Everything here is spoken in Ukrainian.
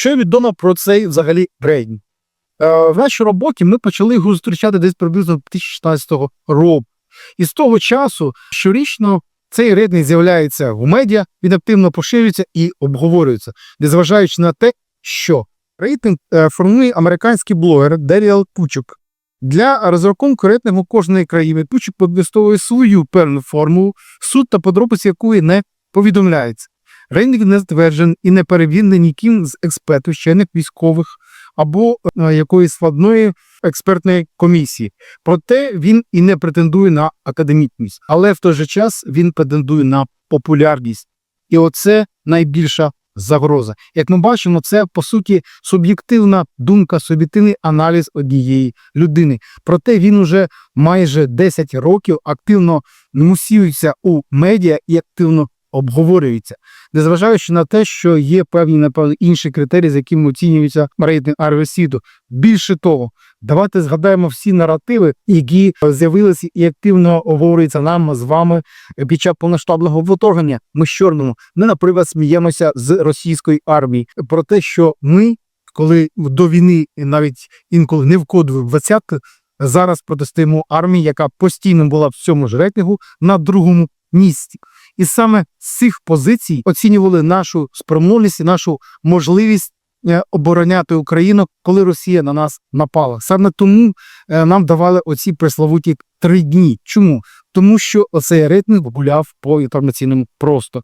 Що відомо про цей взагалі рейтинг? Е, в нашій роботі ми почали його зустрічати десь приблизно 2016 року. І з того часу щорічно цей рейтинг з'являється в медіа, він активно поширюється і обговорюється, незважаючи на те, що рейтинг е, формує американський блогер Деріал Пучук. Для розрахунку рейтингу кожної країни Пучук використовує свою певну формулу, суть та подробиці якої не повідомляється. Рейтинг не затверджений і не перевірений ніким з експертів, вчених військових або е, якоїсь складної експертної комісії. Проте він і не претендує на академічність, але в той же час він претендує на популярність. І оце найбільша загроза. Як ми бачимо, це по суті суб'єктивна думка, суб'єктивний аналіз однієї людини. Проте він уже майже 10 років активно мусіюється у медіа і активно обговорюється, незважаючи на те, що є певні напевно інші критерії, з якими оцінюється рейтинг армії світу. Більше того, давайте згадаємо всі наративи, які з'явилися і активно обговорюються нам з вами під час повноштабного вторгнення. Ми з чорному. Ми, наприклад, сміємося з російської армії про те, що ми, коли до війни навіть інколи не входили в двадцятку, зараз протистоїмо армії, яка постійно була в цьому ж рейтингу на другому місці. І саме з цих позицій оцінювали нашу спроможність і нашу можливість е, обороняти Україну, коли Росія на нас напала. Саме тому е, нам давали оці пресловуті три дні. Чому? Тому що оцей рейтинг гуляв по інформаційному просто.